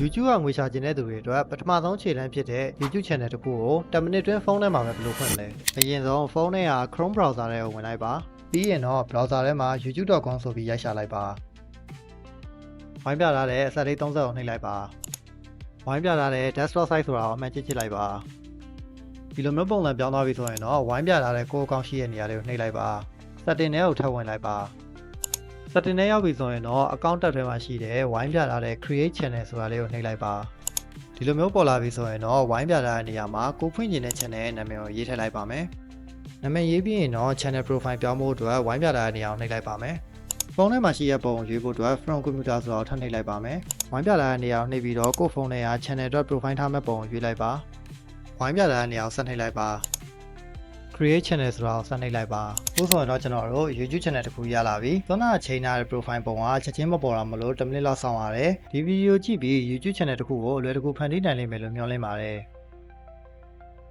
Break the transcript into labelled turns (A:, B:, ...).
A: YouTube ကငွေရှာကျင်တဲ့သူတွေအတွက်ပထမဆုံးခြေလှမ်းဖြစ်တဲ့ YouTube channel တစ်ခုကို10မိနစ်တွင်းဖုန်းထဲမှာပဲဘယ်လိုဖွင့်လဲအရင်ဆုံးဖုန်းထဲက Chrome browser ထဲကိုဝင်လိုက်ပါပြီးရင်တော့ browser ထဲမှာ youtube.com ဆိုပြီးရိုက်ရှာလိုက်ပါဝိုင်းပြထားတဲ့အစက်လေး30ကိုနှိပ်လိုက်ပါဝိုင်းပြထားတဲ့ desktop site ဆိုတာကိုအမှန်ကြည့်ကြည့်လိုက်ပါဒီလိုမျိုးပုံစံပြောင်းသွားပြီဆိုရင်တော့ဝိုင်းပြထားတဲ့ကိုယ်အကောင့်ရှိတဲ့နေရာလေးကိုနှိပ်လိုက်ပါ setting ထဲကိုထပ်ဝင်လိုက်ပါ setting ထဲရောက်ပြီဆိုရင်တော့ account tab ထဲမှာရှိတဲ့ဝိုင်းပြထားတဲ့ create channel ဆိုတာလေးကိုနှိပ်လိုက်ပါဒီလိုမျိုးပေါ်လာပြီဆိုရင်တော့ဝိုင်းပြထားတဲ့နေရာမှာကိုဖွင့်ကျင်တဲ့ channel ရဲ့နာမည်ကိုရေးထည့်လိုက်ပါမယ်နာမည်ရေးပြီးရင်တော့ channel profile ပြောင်းဖို့အတွက်ဝိုင်းပြထားတဲ့နေရာကိုနှိပ်လိုက်ပါမယ်ဖုန်းထဲမှာရှိတဲ့ပုံကိုရွေးဖို့အတွက် from computer ဆိုတာကိုထပ်နှိပ်လိုက်ပါမယ်ဝိုင်းပြထားတဲ့နေရာကိုနှိပ်ပြီးတော့ကိုယ့်ဖုန်းထဲက channel.profile ထားမဲ့ပုံကိုရွေးလိုက်ပါဝိုင်းပြထားတဲ့နေရာကိုဆက်နှိပ်လိုက်ပါ create channel ဆိုတာကိုဆက်နှိပ်လိုက်ပါအခုဆိုရင်တော့ကျွန်တော်တို့ YouTube channel တစ်ခုရလာပြီသွန်းနာချိန်ထားတဲ့ profile ပုံကချက်ချင်းမပေါ်တာမလို့10မိနစ်လောက်စောင့်ရတယ်ဒီဗီဒီယိုကြည့်ပြီး YouTube channel တစ်ခုကိုအလွယ်တကူဖန်တီးနိုင်လိမ့်မယ်လို့မျှော်လင့်ပါတယ်